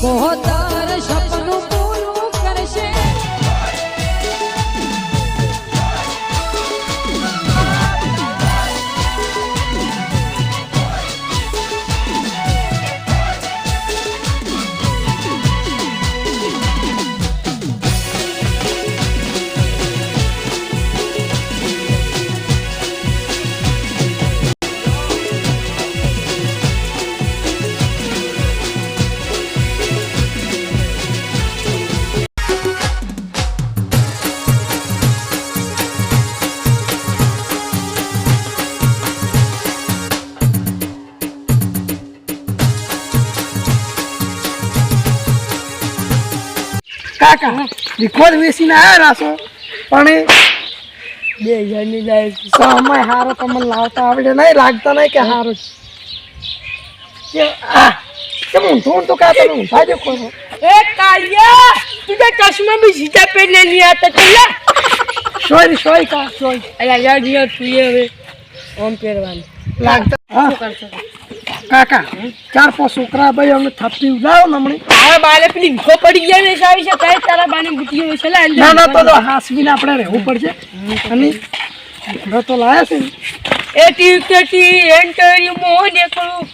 કોતર કાકા દીખો જ વેસીને આવ્યા રાસો પણ બે હજારની લાય સમય હારો તમને લાવતા આવડે નહીં લાગતા નહીં કે હારો કેમ ઊંધું ઊંધું કા તમે ઊંધા જો કરો? એ કાળિયા તુજે ચશ્મા બી સીધા કાકા ચાર પાંચ છોકરા ભાઈ અમને થપ્પી ઉડાવો નમણી આ બાલે પેલી ભૂખો પડી ગયા ને સાવી છે તારે તારા બાને બુટીઓ છે લા ના ના તો હાસવીને આપણે રહેવું પડશે. અને ઘોડા તો લાયા છે. એ ટી એન્ટર મોને કરું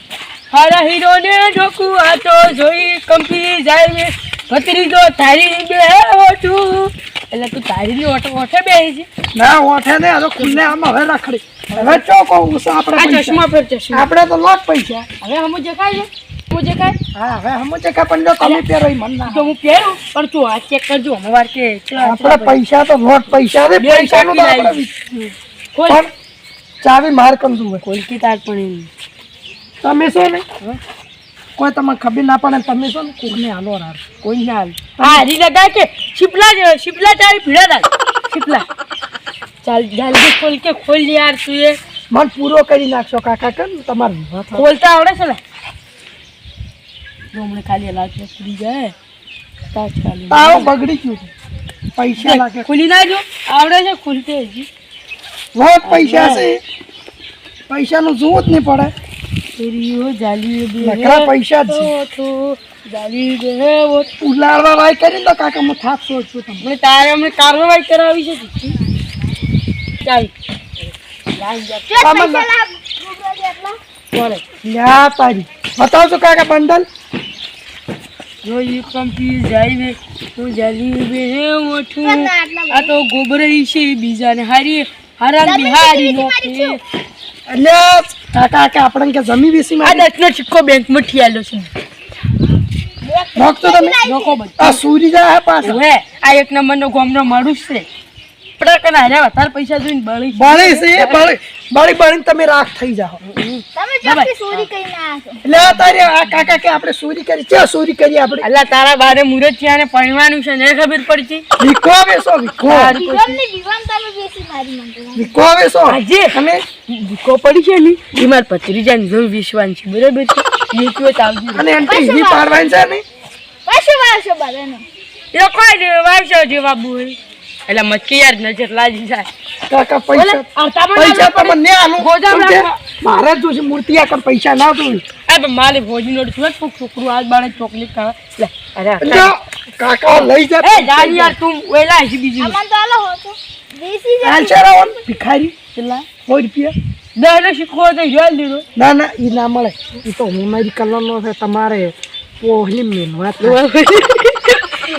હારા હીરો ને ઢોકું આ તો જોઈ કંપી જાય ને ભત્રી તો તારી બે ઓઠું. એટલે તું તારી ની ઓઠો ઓઠે બેહી છે ના ઓઠે ને આ તો ખુલ્લે આમ હવે રખડી. હવે ચો કહું છું આપણે આ ચશ્મા પર ચશ્મા. આપણે તો લોટ પૈસા. હવે હમું દેખાય છે? હું દેખાય હા હવે હમ કે પણ જો તમે પહેરો મન ના તો હું પહેરું પણ તું આ ચેક કરજો અમાર કે આપણે પૈસા. તો લોટ પૈસા રે પૈસા નું તો આપણે. ખોલ ચાવી માર કમ કોઈ ખોલકી તાર પણ તમે છો ને? કોઈ તમને ખબર ના પડે તમે છો ને હાલો રાર કોઈ ને હાલ. હા હરી લગા કે શિપલા શિપલા તારી ભીડા તાર શિપલા. ચાલ જલ્દી ખોલ કે ખોલ યાર તું એ. મન પૂરો કરી નાખશો કાકા કે તમાર. ખોલતા આવડે છે ને? હમણાં ખાલી લાગે ખુલી જાય. તાજ ખાલી. બગડી ગયું છે. પૈસા લાગે. ખુલી ના જો. આવડે છે ખુલતે હજી. બહુ પૈસા છે. પૈસાનું જોવું જ નહીં પડે. તેરીઓ જાલી બે નકરા પૈસા જ છે. જાલી બે ઓઠો ઉલાડવા વાય કરી તો કાકા હું થાપ છું તમને તારે હમણાં કાર્યવાહી કરાવી છે. ચાલ. બતાવજો કાકા બંડલ? જો કંપી જાય ને તો જાલી બે ઓઠું આ તો ગોબરાઈ છે બીજાને હારી હારા બિહારી નોખે એટલે કાકા કે આપણે કે જમી માં આ દસનો સિક્કો બેંકમાં ઠિયાલો છે. રોકતો તમે રોકો આ સૂરી જાય પાછા. હે આ એક નંબરનો ગોમનો માણસ છે. આપણે કને હાર્યા વધારે પૈસા જોઈને બળી બળી છે બળી બળી બળી તમે રાખ થઈ જાઓ. તમે ચોખ્ખી ચોરી કરીને આયા એટલે આ આ કાકા કે આપણે ચોરી કરી ક્યાં ચોરી કરી આપણે? અલ્લા તારા બારે મુરત છે અને પરણવાનું છે ને ખબર પડતી? વિકો વેસો વિકો. વિક્રમની વિવાન તમે બેસી મારી મંત્ર વિકો આજે પડી છે ને એ મારા ભત્રીજાની જોઈ વિશ્વાન છે બરાબર છે? એ તો ચાલતી અને એન્ટી હિની પાડવાની છે ને? પાછો વાવશો બધાનો એ કોઈ ને વાવશો જેવા બોલ. એટલે મચ્છી યાર નજર લાગી જાય? કાકા પૈસા તમને પૈસા તો મને આલું. મારે જ જોશે મૂર્તિ આકર પૈસા ના તું આ તો મારે ભોજી નો છું કોક છોકરું આજ બાળક ચોકલેટ ખાવા. લે અરે કાકા લઈ જા. એ જાન યાર તું વેલા હી બીજી. આમાં તો આલો હો તો બેસી જા. હાલ ઓન ભિખારી. કેટલા? સો રૂપિયા. દસ નો શીખવો તો ના ના એ ના મળે. એ તો હોનારી કલરનો છે તમારે પોહલી મેલવા.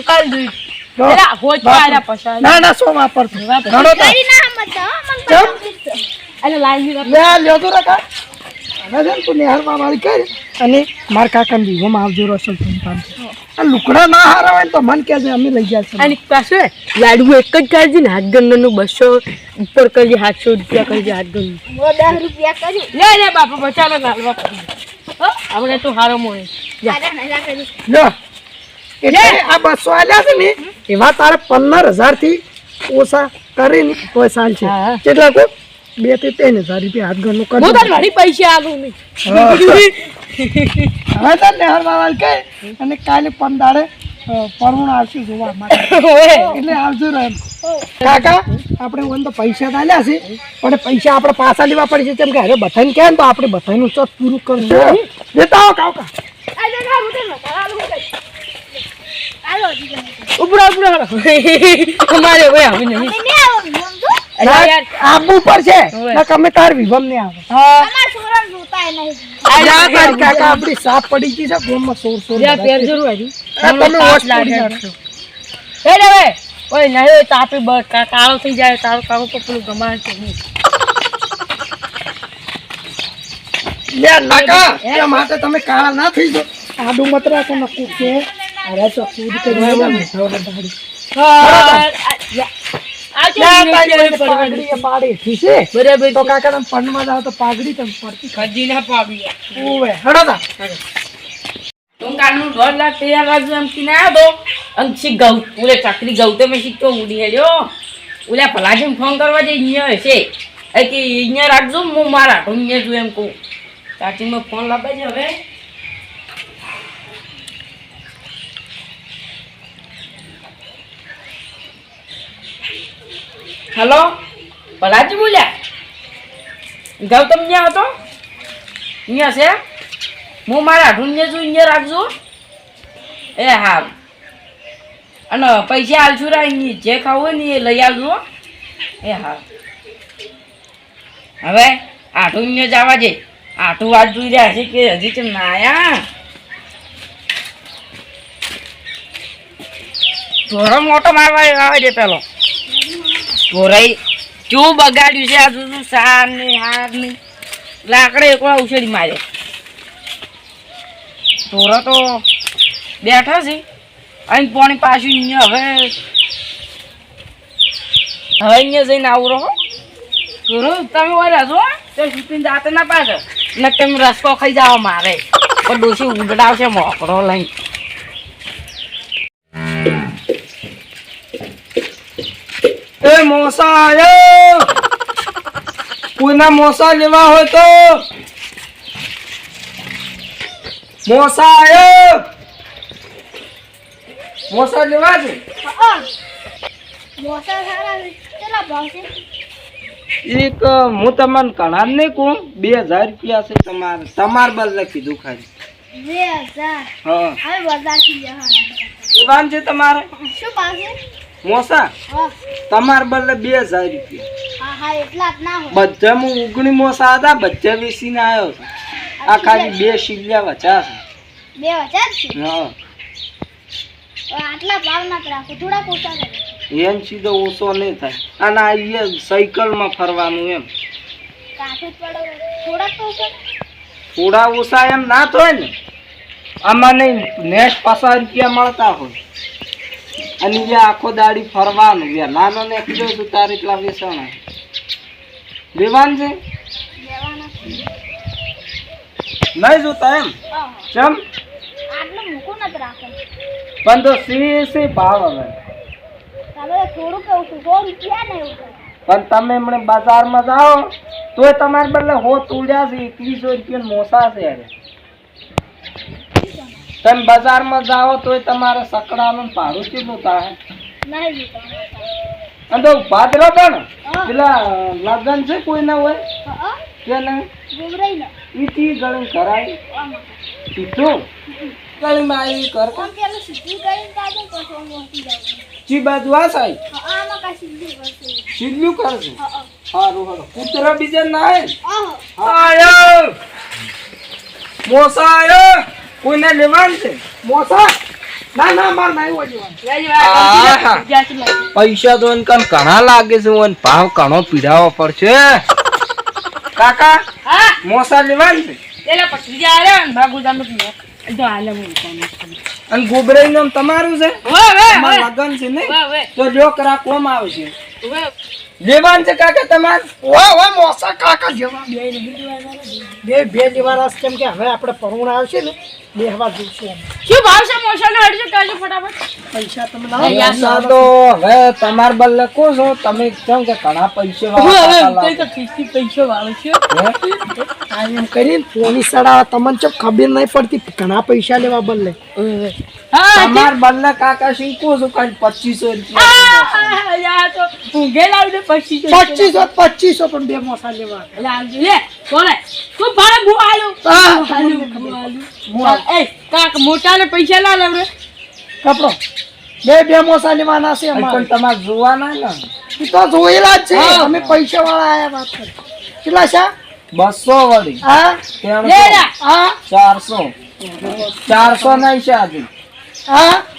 હાલ દઈ જો, એલા હોજ પછા. ના ના સો વાપર. ઘણો તો. કરી ના મન તો લાઈનની લે લ્યો તો રકા હવે ને તું નિહાળમાં વાળી કર. અને મારા કાકાને દીવામાં આવજો રસોઈ તમે પામ આ લુકડા ના હારા હોય ને તો મન કહેજે અમે લઈ છે. અને પાસે લાડુ એક જ કરજે ને હાથ ગણનું બસો ઉપર કરજે સાતસો રૂપિયા કરજે હાથ દસ રૂપિયા કરી. લે લે બાપા બચાલો લાલવા આપણે તો હારો જા. આજા નજા કર્યું લ્યો એટલે આ બસો આલ્યા છે ને એવા તારે પંદર હજારથી ઓછા કરીને કોઈ સાલ છે કેટલા કો બેથી ત્રણ હજાર રૂપિયા હાથ ઘરનું કરો તને પૈસા આલું નહીં. હવે તો નેહર બાબા કહે અને કાલે પંદાડે પરવું આવશું જોવા માટે. એટલે આવજો રહે કાકા આપણે ઓન તો પૈસા તો આલ્યા છે પણ પૈસા આપણે પાછા લેવા પડશે કેમ કે હવે બધાને કહે ને તો આપણે બધાનું ચોથ પૂરું કરશું. દેતા આવો કાકા. ઉપરા ઉપરા અમારે હોય હવે નહીં. આવો યાર. આબુ ઉપર છે ના તમે તાર વિભમ ને આવે કાકા આપણી સાપ પડી ગઈ છે ગોમમાં સોર સોર પેર જરૂર હજી તમે. એ રે ઓય નહીં હોય બ- કાળો થઈ જાય તારો કાળો તો પેલું ગમાણ છે નહીં. લે નાકા એ માટે તમે કાળા ના થઈ જો આડું મત રાખો નકુ કે. અરે તો કૂદ કરી દેવા ને તો તમે તમે ગૌ ઓલે ચકરી ગૌતે મેં શીખતો ઉડી હેડ્યો. ઓલા ભલાજીને ફોન કરવા જઈ અહીંયા હશે કે અહીંયા રાખજો હું મારા હું અહીંયા છું એમ કહું. ચાચીમાં ફોન લાવે છે હવે. હલો? ભલાજી બોલ્યા? ગૌતમ ક્યાં હતો? અહીંયા છે? હું મારા ઢૂંઢને છું અહીંયા રાખજો. એ હા અને પૈસા આલશું રા અહીંયા જે ખાવું હોય ને એ લઈ આવજો એ હા હવે આઠું અહીંયા જવા દે. આઠું વાત જોઈ રહ્યા છે કે હજી કેમ ના આયા. ધોરો મોટો મારવા આવે છે પેલો. ધોરાઈ ચૂ બગાડ્યું છે આ બધું સાર ને હાર ને. લાકડે એકવાર ઉછેડી મારે. ઢોરો તો બેઠા છે. અહીં પાણી પાછું અહીંયા હવે હવે અહીંયા જઈને આવું રહો ઢોરો તમે ઓલા છો તો સુતીને જાતે ના પાછળ. ને તમે રસ્તો ખાઈ જાઓ મારે. પણ ડોસી ઉગડાવશે મોકળો લઈ મોસા આયો કોઈના મોસા લેવા હોય તો. મોસા આયો મોસા લેવા છે એક હું તમને કણા નહીં કહું બે હજાર રૂપિયા છે તમારે. તમારે બદલે કીધું ખાલી. બે હજાર? હા. હવે બજારથી છે તમારે? શું છે? મોસા તમાર બદલે બે હજાર રૂપિયા. બધા હું ઉગણી મોસા હતા બધા વેચીને આવ્યો છું આ ખાલી બે. શીલ્યા વચા બે છે છે? હા. આટલા ભાવ ના રાખો થોડા ઓછા એમ સીધો ઓછો નહીં થાય. અને આ અહીંયા સાયકલમાં ફરવાનું એમ. થોડા ઓછા એમ ના થાય ને. આમાં નહીં નેક્સ્ટ પાછા રૂપિયા મળતા હોય. અને જે આખો દાડી ફરવાનું. નાનો ને કીધો તું તારે એટલા વેચાણા લેવાનું છે? નહીં જોતા એમ? ચમ? પણ તો સી સી ભાવ હવે. પણ તમે હમણાં બજારમાં જાઓ તો તમારે બદલે હો તુડ્યા છે એકવીસો રૂપિયા મોસા છે તમે બજારમાં જાઓ તોય તમારે સકડાનું ભાડું કેટલું થાય? અને તો ઊભા જ રહો પણ. પેલા લગ્ન છે કોઈ ના હોય કે નહીં ગુમરાઈ ગળી કરાય. સીધું? સીધું ગળીમાં આવી કર ચી બાજુ આ સાઈ હા સીધું કરશું સારું હાલો કૂતરા બીજા ના આયો! મોસા આયો! કોઈને લેવાનું છે? મોસા ના ના માર ના પૈસા તો ઘણા લાગે છે ઓન ભાવ ઘણો પીડાવો પડશે. કાકા મોસા લેવાનું છે? ગોબરાઈ નામ તમારું છે? લગન છે ને? તો જો કરા કોમ આવે છે. હવે લેવાનું છે કાકા તમારે? ઓય ઓય મોસા કાકા જેવા. બે બે. જેવા કેમ કે હવે આપણે પરુણ આવશે ને બે હવા જોઈશે શું ભાવ છે મોસાનો? હડજો કાજો ફટાફટ. પૈસા તમે પૈસા તો હવે તમાર બદલે કો છો? તમે કેમ કે ઘણા પૈસા હવે વાળા તો પૈસો વાળો છે. આ એમ કરીને ફોની સડાવા તમને ચમ ખબર નહીં પડતી ઘણા પૈસા લેવા બદલે. તમાર બલ્લા કાકા શીખું છું કઈ પચીસો રૂપિયા યાર તો હું ગેલ આવી દે પછી પચીસો પચીસો પણ બે મોસા લેવા લાગજો લે કોને તું ભાડે ભૂ આલું? આલુ ભૂ આલુ. એ કાક મોટા ને પૈસા લા લેવરે કપડો. બે બે મોસા લેવાના છે પણ તમારે જોવાના ને. તો જોયેલા જ છે. અમે પૈસા વાળા આયા વાત કેટલા છે? બસો વળી. હા? હા? ચારસો. ચારસો નહીં છે આજે.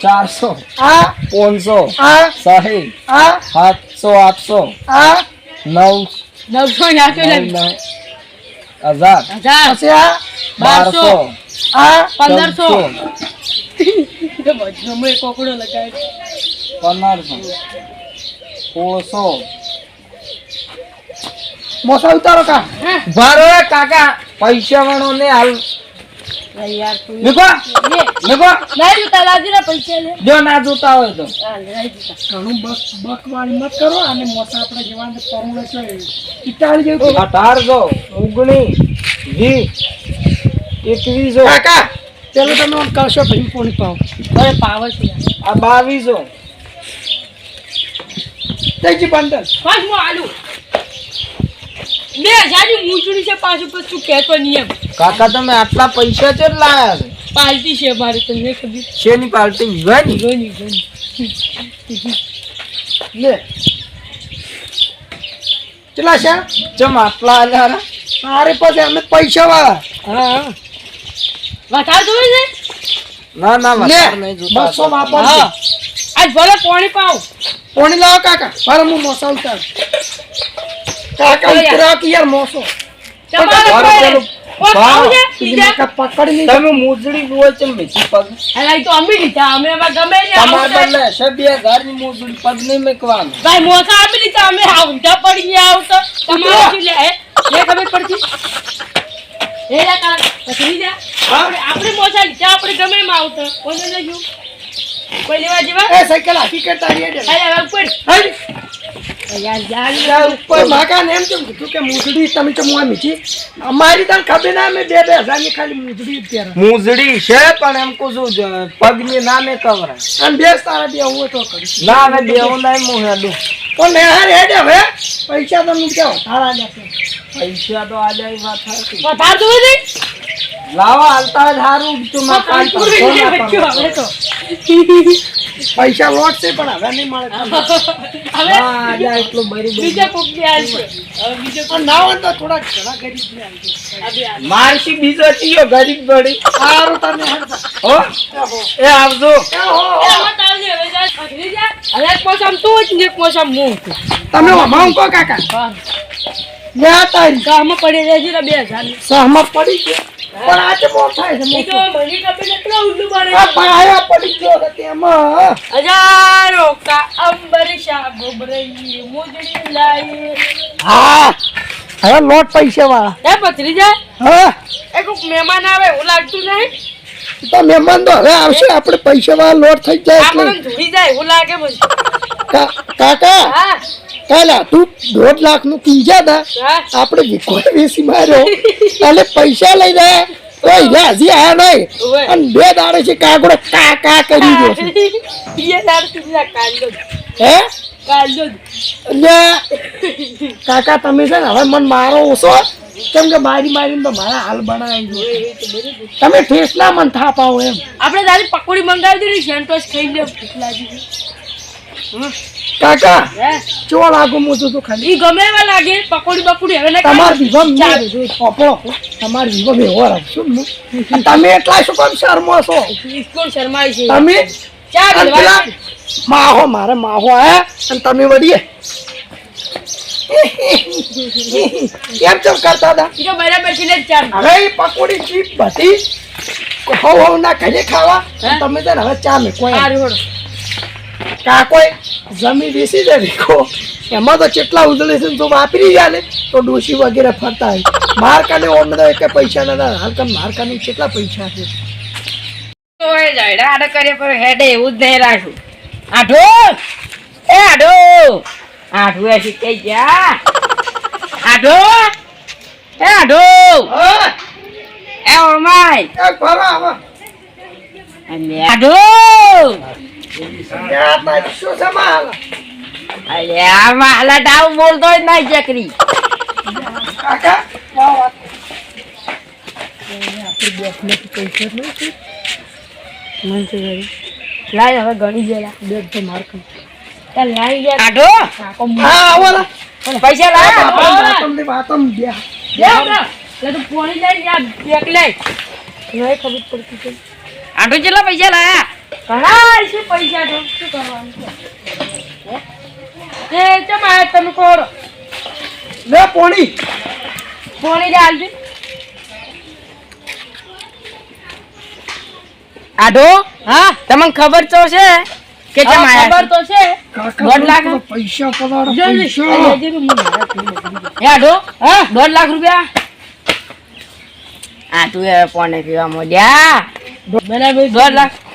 ચારસો હા. પાંચસો હા. સાહી હા. સાતસો આઠસો હા. નવ નવસો હજાર. હજાર. બારસો. પંદરસો. કોકડો લગાવે પંદરસો. સોળસો. મોસા ઉતારો કા. ભરો કાકા. પૈસા વાળો ને હાલ લે. મૂકો. નહીં જોતા લાજી ને પૈસા લે. જો ના જોતા હોય તો. ઘણું બક બકવાળી મત કરો અને મોસા આપણે જવાન પરુણે છે. ઇટાળી જેવું અઢારસો ઓગણીસ વીસ એકવીસો. કાકા. ચલો તમે આમ કરશો ભાઈ પોણી પાવ. અરે પાવ છે. યાર. આ બાવીસો. તૈજી બંદર પાંચમો આલુ. બે હજારની મૂંચડી છે પાછું પછી કહેતો નિયમ કાકા તમે આટલા પૈસા છે લાયા છે? પાલટી છે મારે તમને ખબર? શેની પાર્ટી વિવાની ગણી ગણી લે. ચલા છે? ચમ આટલા આલ્યા મારે પછી અમે પૈસા વાળા. હા. વધારે જોવે છે? ના ના વધારે નહીં જોતા. બસો હા. આજ ભલે પોણી પાવ. પોણી લાવો કાકા. મારે હું મોસા ઉતાર કાકા યાર. ઉતરા કે યાર મોસો. તમે મુજડી હોય છે મેથી પગ અલા, તો અમે લીધા. અમે એમાં ગમે ને તમારે બદલે છે બે હજારની મુજડી પગ નહીં મેકવાનું. ભાઈ મોસા આપી લીધા. અમે આવતા પડી ગયા આવતા. તમારે શું લે? હે? ખબર પડતી? એ લે કાકા, પકડી જા. આપણે આપણે મોસા લીધા. આપણે ગમે એમાં આવતા. કોને લઈ કોઈ લેવા જેવા? એ સાયકલ હાકી કરતા રેડે અરે હવે ઉપર હાઈ. યાર યાર ત્યાં ઉપર માકા એમ કેમ કીધું કે મુજડી તમે તો મુઆ મીઠી અમારી તને ખબર ના અમે બે બે હજારની ખાલી પહેરા મુજડી છે પણ એમ કહું છું પગની નામે કવરાય અને બે તારા બે તો કરી ના હવે દેવું નહીં હું હેડું. પણ ને હાર હેડે હવે. પૈસા તો કેવો તારા દેશે પૈસા તો આજે વાત વધારે લાવો હાલતા જ સારું તું માં કાલ હવે તો. પૈસા લોટ છે પણ હવે નહીં મળે હવે એટલું બરી. બીજા કોક બી આવશે હવે બીજો પણ ના હોય તો થોડા ઘણા ગરીબ ને આવજો અભી બીજો ચિયો ગરીબ બડી સારું તને હો? એ આવજો. એ હો, હો. એ મત આવજે હવે જા જા. હવે એક તું જ ને એક હું તમે હમાઉં કો કાકા. યા તારી. ગામમાં પડી જાય ને બે હજારની સહમત પડી ગયો. પણ આજે બહુ થાય છે એ તો. મને ખબર એટલો ઉલ્લુ પડે આ પાયા પડી ગયો છે તેમાં. હજારો કા અંબરીશા ગોબરઈ મોજડી લાઈ હા હવે લોટ પૈસા વાળા એ પથરી જાય? હા. એ કોક મહેમાન આવે એવું લાગતું નહીં? તો મહેમાન તો હવે આવશે આપણે પૈસા વાળા લોટ થઈ જાય આપણે ધોઈ જાય એવું લાગે મને કાકા હા. કાલે તું દોઢ લાખનું પીજા હા. આપણે વિકોલ વેસી માર્યો. અને પૈસા લઈ જાય ઓય લે હજી આયા નહીં. અને બે દાડે છે કાગડો કા કા કરી ગયો હે? એટલે કાકા તમે છે ને હવે મને મારો ઓછો. કેમ કે મારી મારીને તો મારા હાલ બનાવી ગયો તમે ઠેસ ના મન થા પાવો એમ. આપણે દાદી પકોડી મંગાવી દીધી સંતોષ ખાઈ લે ભૂખ લાગી. કાકા હે ચો લાગુ મૂતું તો ખાલી? ગમે એવા લાગે પકોડી બકોડી હવે ના તમાર. વિભમ ચાલ. પોપડો તમાર વિભમ એવો ઓર અને તમે એટલા શું કામ શર્મો છો? ઈસ્કોન શર્માય છે? તમે? ચા પેલા માહો મારે માહો આયા અને તમે વડીએ. કેમ ચમ કરતા હતા? તો બરાબર છે ને હવે પકોડી ચીપ બધી. હવ હવ ના ઘરે ખાવા. અને તમે છે હવે ચા મેં કોઈ. કાકોય જમીન વેસી જાય દેખો એમાં તો કેટલા ઉજળે છે તો વાપરી ગયા ને તો ડોશી વગેરે ફરતા હોય. માર કાને ઓમ તો એક પૈસા ના હાલ કામ માર કાને કેટલા પૈસા છે? આડે કરે પર હેડે એવું જ નહીં રાખું. આઢો એ આઢો આઢો એ શીખે જા આઢો એ હા, એ ઓમાય એ શું છે માલ? માલા ડાવ બોલતો જ નહીં ચકરી. કાકા વાહ. લાય હવે ગણી દે બે તો માર લાઈ હા આવો પૈસા લાયા. વાતમ વાતમ વાતમ બે બે. લે તું પોણી લઈ જા બેક લઈ. નહીં ખબર પડતી છે આઢો કેટલા પૈસા લાયા? ઘણા છે પૈસા તો. શું કરવાનું છે? એ ચમ આયા તમે કોરો લે પોણી. પોણી લે આઢો હા. તમને ખબર તો છે કે ચમ આયા ખબર તો છે. દોઢ લાખ? પૈસા પૈસા. આઢો હા. દોઢ લાખ રૂપિયા? આ તું એ પોણે પીવા મોડ્યા. બરાબર. દોઢ લાખ.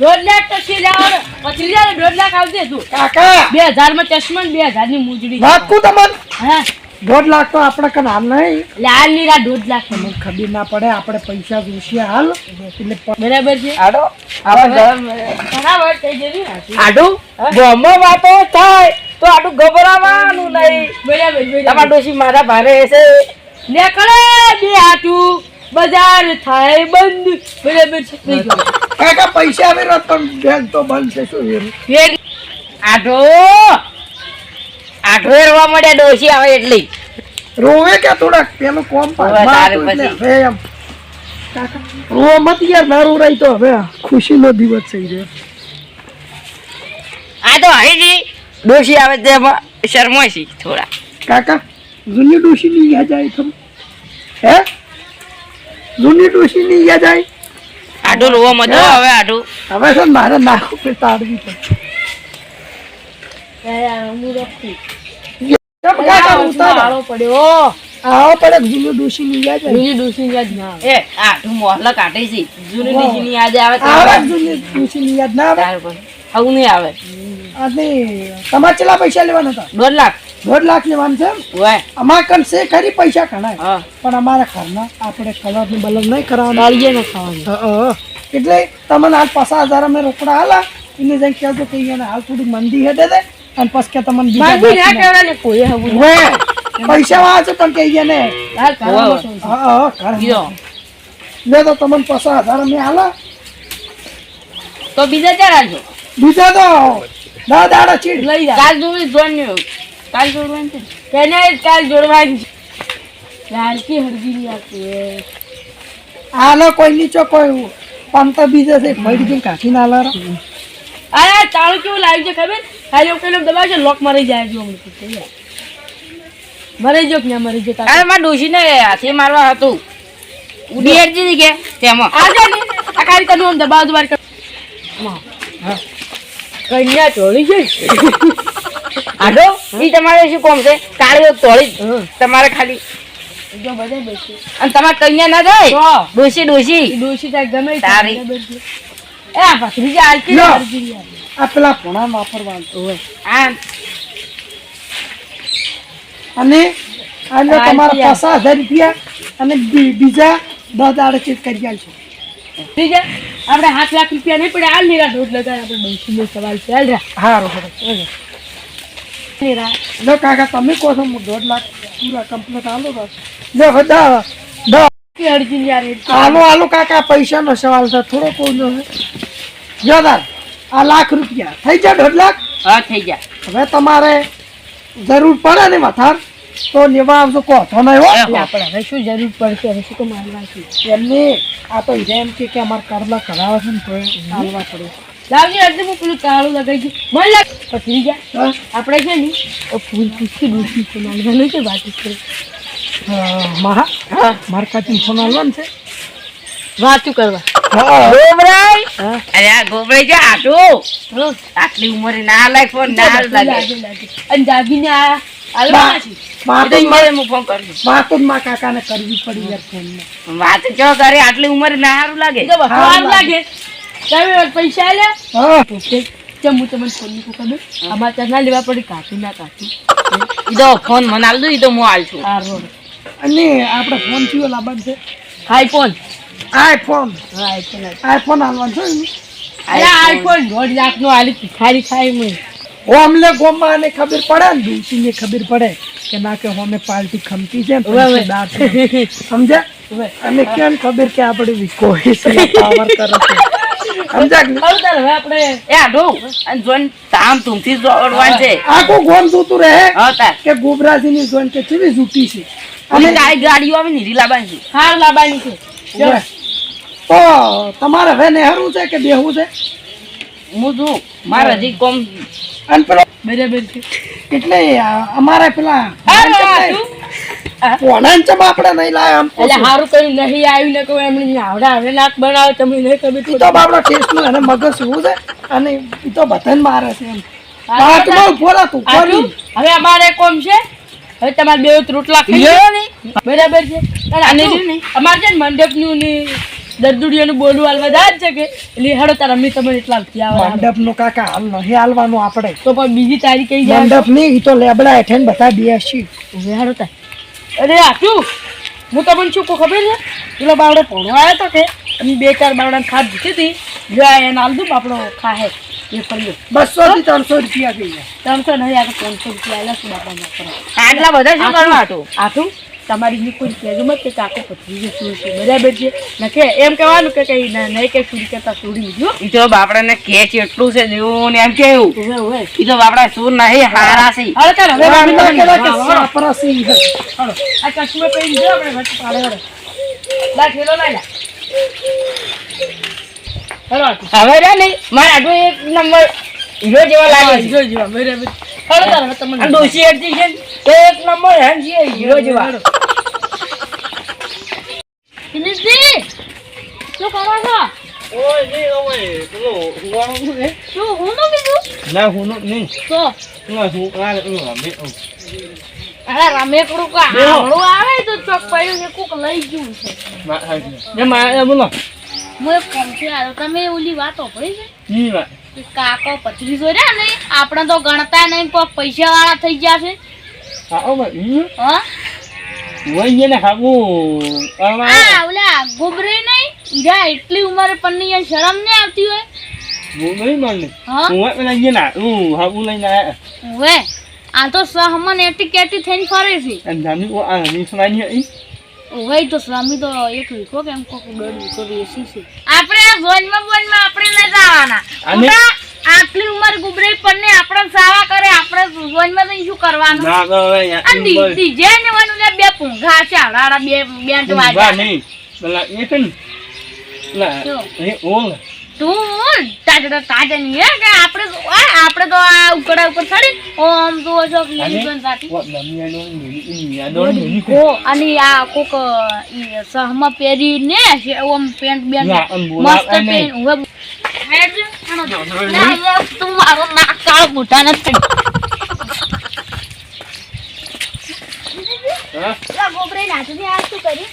દોઢ લાખ તો છે લેવાનો? પછી લે દોઢ લાખ આવજે તું. કાકા! બે હજારમાં ચશ્મા બે હજારની મૂજડી તમને? હા. દોઢ લાખ તો આપણે કન હાલ નહીં? હાલ નીરા દોઢ લાખ. તમને ખબર ના પડે આપણે પૈસા જોશીએ હાલ. એટલે બરાબર છે? આઢો આપણે બરાબર થઈ જવી ને? ગમો વાતો થાય તો આઢું ગભરાવાનું નહીં. બરાબર તમારા ડોશી મારા ભારે છે. બે હાટું. બજાર થાય બંધ. બરાબર છે કાકા પૈસા આવે પણ બેંક તો બંધ છે શું? ફેર આઢો. આઢો રવા મળ્યા ડોસી આવે એટલી. રોવે કે થોડાક? પેલું કોમ પાડે. કાકા, મત યાર ના રોરાય તો હવે. ખુશીનો દિવસ થઈ ગયો. આ તો હરીજી ડોસી આવે તેમાં શરમાય છે થોડા. કાકા જૂની ડોસી ની આવી તમે હે? જૂની ડોશી ની યાદ આવી? આઢો રોવા મજો હવે આઢો હવે છે ને મારે નાખું કે તાડવી પડશે યાર, હું રખતી. કેમ કાકા આ ઉતારો. આળો પડ્યો આવો પડે કે જૂની ડોશી ની યાદ આવી ના ની ની ના તમારે કેટલા પૈસા લેવાના હતા? દોઢ લાખ. દોઢ લાખ લેવાનું છે અમારે કન છે ખરી પૈસા ખણાય પણ અમારા ઘરના આપણે કલરની બલર નહીં કરવાના દાળીએ ને ખાવાનું. એટલે તમને હાલ પચાસ હજાર અમે રોકડા હાલા એને જઈને કહેજો કે એને હાલ થોડી મંદી હેડે દે. અને પછી કે તમને ના ને કોઈ પૈસા વાળા છે પણ કહી ને. તો. અ, અ, અ, ઘર. બીજો લે તો તમને પચાસ હજાર અમે હાલા તો બીજા ચાર બીજા તો. દા દાડા ચીડ. લઈ જા. કાલ જોવી જોવાનું કાલ જોડવાનું ને? તેને કાલ જોડવાની લાલકી હળગી ની આપી. હાલો કોઈ નીચો કોઈ પંત બીજે છે મળી ગઈ કાઢી ના હાલા અરે તાળું કેવું લાવ્યું છે ખબર? ખાલી દબાવશે લોક મરી જાય જો. મરી જો ક્યાં મરી જો અરે મારા ડોશી ને હાથે મારવા હતું. ઉડી હેડજી કે તેમાં. આ ખાલી તને દબાવ દબાવ કર. કન્યા ચોળી છે આડો એ તમારે શું કોમ છે? કાળી ચોળી તમારે ખાલી અને તમારે કન્યા ના જાય ડોસી ડોસી ડોસી ગમે તારી. એ આ ની આપી. આ પેલા પોણા વાપરવાનું. હોય આ અને અને તમારા. પચાસ હજાર રૂપિયા અને બીજા દસ દાડે ચેક કરી આલશો ઠીક છે? આપણે સાત લાખ રૂપિયા નહીં પડે હાલ નીરા દોઢ લગાવે આપણે ડોશીનો સવાલ છે. હાલ રા. નીરા લો કાકા તમે કહો છો હું દોઢ લાખ પૂરા કમ્પ્લીટ આલો બસ. લો બધા અડચી યાર આલો આલો કાકા પૈસાનો સવાલ છે. થોડો કોઈ નો જો દાદ આ લાખ રૂપિયા. થઈ જાય દોઢ લાખ? હા થઈ ગયા. હવે તમારે જરૂર પડે ને મથાર? તો લેવા આવશો કહો તો નહીં હો. આપણે હવે શું જરૂર પડશે? હવે શું તો મારવા છે? એમને આ તો એમ કે કે અમારે કરલા કરાવે છે ને તો મારવા પડે. લાવજે એટલે હું પેલું કાળું લગાઈ મને લાગ પછી જા. આપણે છે ને ફૂલ પૂછી ડૂસી છે નાનું છે વાત કરે મહા હા. કાચી ફોન આલવાનું છે. વાતું કરવા. ગોબરાઈ? અરે આ ગોબરાઈ છે આટો આટલી ઉંમરે ના લાગે ફોન ના લાગે લાગે લાગે. અને આ હાલવાના છે એ તો માતું ઈંજે હું ફોન કરું માં કાકાને કરવી પડી ફોનમાં વાત ચો કરે આટલી ઉંમરે ના સારું લાગે? સારું લાગે. તમે પૈસા ચમ હું તમને ફોનની ખબર? અમારે ના લેવા પડે કાચું ના કાચું. ઈ તો ફોન મને આલ દો ઈ તો હું આલ છું. અને આપણે ફોન કયો લાવવાનું છે. આઈફોન આઈફોન આઈફોન આઈફોન આલવાનું છે. આઈફોન દોઢ લાખ નો આલી ભિખારી ખાય મેં ઓમને ગોમાં આને ખબર પડે ને ડુસીને ખબર પડે કે ના કે હોમે પાર્ટી ખમતી છે સમજે. અને કેમ ખબર કે આપણે કોઈ પાવર કરે છે? તમારે હવે નેહરું છે કે બેહવું છે? હું છું મારે હજી કોમ અને પેલો બરાબર છે એટલે આ પેલા હારું હારું. ચમ આપણે નહીં લાયા આમ એટલે હારું કઈ નહીં આવ્યું ને કોઈ એમણે આવડા હવે નાક બનાવે તમને નહીં ખબર ઈ તો બાપડો ટેસ્ટનું એને મગજ શું છે અને ઈ તો બધાને મારે છે એમ હાથમાં ઊભો તું આટલું? હવે અમારે કોમ છે હવે તમારે બે ત્રોટલા ખાઈ. બરાબર છે અને અને. અમારે છે ને મંડપનું ને દરદુડિયાનું બોલું હાલવા જાય છે કે એટલે હેડો તારા અમે તમને એટલા આવા મંડપનું કાકા હાલ નહીં હાલવાનું આપણે. તો પણ બીજી તારીખ કઈ જાય મંડપ નહીં ઈ તો લેબડા હેઠે ને બધા બેસી હવે હેડો તાર. અરે આટલું હું તમને શું કહું ખબર છે? પેલો બાવડો ભણવા આવ્યો તો કે અમે બે ચાર બાવડા ખાદ જીતી હતી. જો આ એને હાલ દઉં આપણો ખાહે એ બસો થી ત્રણસો રૂપિયા. ત્રણસો નહીં આ ત્રણસો રૂપિયા આલ્યા શું બધા શું કરવા તમારી નીકળી કહેજો મત કે કાકો પથરી શું છે બરાબર છે? ને કે એમ કહેવાનું કે કઈ ના નહીં કે સુરી કરતા છોડી દીધું ઈ તો બાપડાને છે એટલું છે જેવું ને એમ કેવું ઈ તો બાપડા સુર નહીં હારા છે. હવે તાર હવે કે હા. હાલો. આ કશું પહેરી જો આપણે વચ્ચે પાડે બા ઠેલો લઈ લા હવે રે નહીં મારે આટલું એક નંબર હીરો જેવા લાગે છે. જો જો બરાબર હેલો તાર તમને છે એક નંબર હેન છે હીરો જેવા. દિનેશજી શું કરો છો? શું હું નું કીધું તો? અરે રમેકડું કા આવડું આવે તો ચોક પડ્યું ને કોક લઈ ગયું છે. હું એક આવ્યો તમે ઓલી વાતો પડી છે? કે કાકો પથરી જોડ્યા ને આપણે તો ગણતા નહીં પૈસા વાળા થઈ ગયા છે. હા? આ ઓલા ગોબરે નહીં ઈરા એટલી ઉંમરે યાર શરમ ને આવતી હોય? હા? હવે આ તો સહમન એટી કેટી થઈને ફરે છે. હવે તો સ્વામી તો એક વિકો કેમ કોક દોઢ વીખો વેચી છે. આપણે આ વનમાં વનમાં આપણે ન જવાના. ઉતા આટલી ઉંમર ગુબરે પણ ને આપણે સાવા કરે આપણે વનમાં તો શું કરવાનું? અને ડી- ડીજે ને વાનું ને બે પૂંઘા છે આડા બે બેન્ડ વાજા તું તાજડા તાજા નહીં હે કે આપણે તો- આપણે તો આ ઉકડા ઉપર ચડી. ઓમ તો જો લીલી સાથી. ઓ અને આ કોક ઈ સહમાં પહેરી ને ઓમ પેન્ટ મસ્ત પેન્ટ હવે હેડ તું મારો નાક કાળ મોટા નથી. ગોબરે નાચી આ શું કરી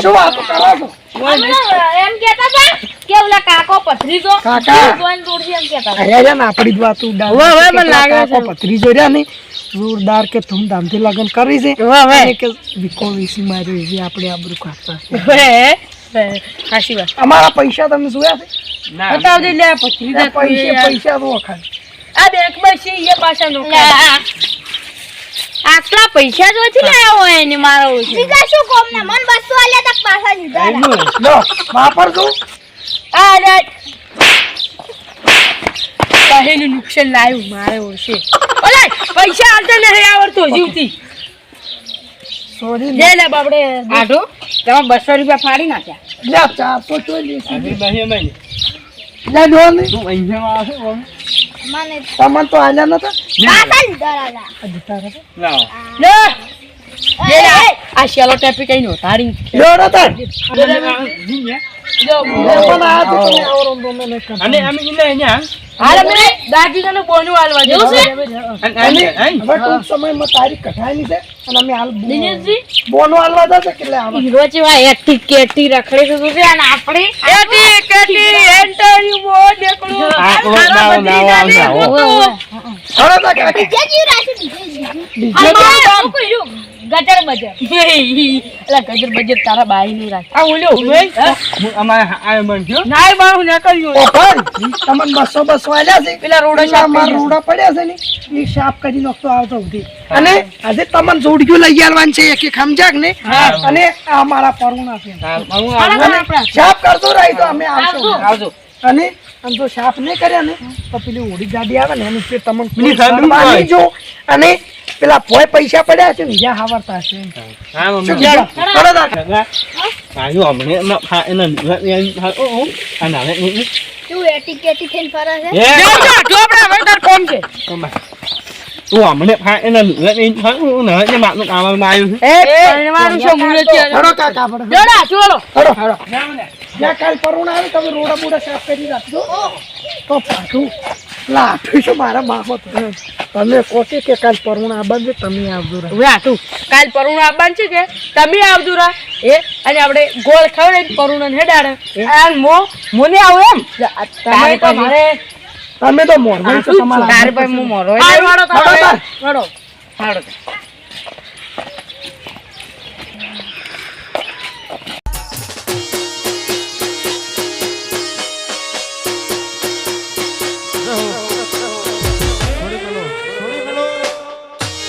શું વાતો કરો છો હમણાં એમ કહેતા હતા કે ઓલા કાકો પથરી જો કાકા. જોઈને દોડશે એમ કહેતા હતા. અરે રે ને આપણી જ વાત ઉડાડ હવે હવે મને લાગે છે. કાકો પથરી જોડ્યા ને જોરદાર કે ધૂમધામથી લગ્ન કરી છે હવે કે વિકો વીસી માર્યો આપણે આબરૂ ખાતા છે. સાચી વાત. અમારા પૈસા તમે જોયા છે? બતાવજે લે પૈસા. પૈસા તો ખાલી આ બેંકમાં છે એ પાછા લે, આટલા પૈસા જો થી લાયા હોય એને મારો બીજા શું કોમ ને મન બસો આલ્યા તક પાછા દીધા લા. લો વાપરજો આ લે. કહેલું નુકસાન લાવ્યું મારે ઓળશે ઓલે પૈસા આલતા નહીં આવડતો જીવતી સોરી લે લે બાપડે આઢો તમે બસો રૂપિયા ફાડી નાખ્યા લે ચારસો ચોલીસ લે લો ને મને તમને તો આલ્યા નતા. લે આ શેલો ટેપી કઈ નો તારી રે તાર. લે પણ આ તો તમે આવરો ને તમે નહીં કરતા. હાલે મેં દાદી તને બોનું હાલવા દે. હવે ટૂંક સમયમાં કઢાયની છે અને અમે હાલ દિનેશજી? બોનો હાલવા જશે કેટલે આવે. હીરો જેવા એટી કેટી રખડે છે તું અને આપણે એટી કેટી એન્ટર મો દેખડું હવે તો કાકી બીજા જેવું રાખ્યું બીજા જેવું. બીજે આ શું કર્યું? ગટર બજર. એટલે ગજર બજર તારા બાઈ નહીં રાખ. આ ઓલ્યો હે? હું અમારે આ મન થયો નાય બાળું ને કર્યું ઓ પણ તમન બસો બસો આલ્યા છે? પેલા રોડા પેલા માર રોડા પડ્યા છે ને? એ સાફ કરી નાખતો આવતો ઉધી અને આજે તમન જોડ્યું લઈ આવવાનું છે એક એક સમજાક ને? અને આ મારા પરુણા છે. હું સાફ કરતો રહી તો અમે આવશું. આવજો. અને આમ જો સાફ નહીં કર્યા ને તો પેલી ઓડી ગાડી આવે ને એની તમને જો. અને પેલા ભોય પૈસા પડ્યા છે બીજા હાવરતા છે હા મમ્મી. કરો દાદા આયો અમને ન ખા એના નુગત ને ઓ ઓ. આ નાલે ની તું એટી કેટી થઈને ફરે છે? એ હવે તાર કોમ છે? તું અમને ખા એના નુગત ને ખા ઓ ના ને માનું કામમાં આવ્યું છે. એ પરણવાનું છે મુલે છે? હળો કાકા પડો. જોડા ચોલો હળો હળો જ્યાં કાલ પરુણ આવે તમે રોડા બુડા સાફ કરી રાખજો. તો પાછું લાઠું છું મારા બાપો તમે કોકે કે કાલ પરુણા આવવાનું છે તમે આવજો. હવે આટું કાલ પરુણા આવવાનું છે કે? તમે આવજો રા. એ? અને આપણે ગોળ ખવડે પરુણા હેડાડે અને મો મોને આવો એમ. તો મારે તમે તો મોરવાઈ છો તમારા તારે ભાઈ હું મોરો હાડો તાર હાડો